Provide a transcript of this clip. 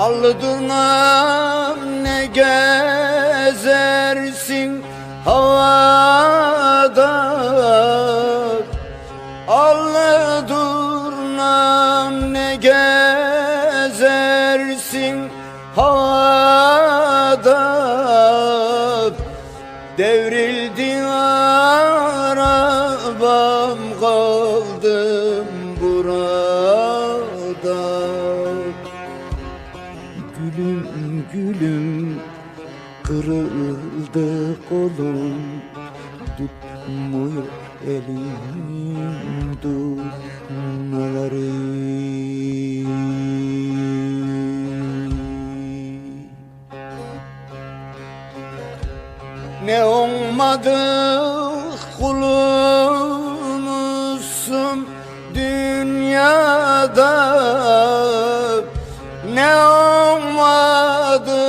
Allı durnam ne gezersin havada. Allı durnam ne gezersin havada. Devrildi arabam kaldım burada Gülüm gülüm kırıldı kolum. Tutmuyor elim tutmaları Ne olmadık kulunuzsun dünyada? Ne olmadık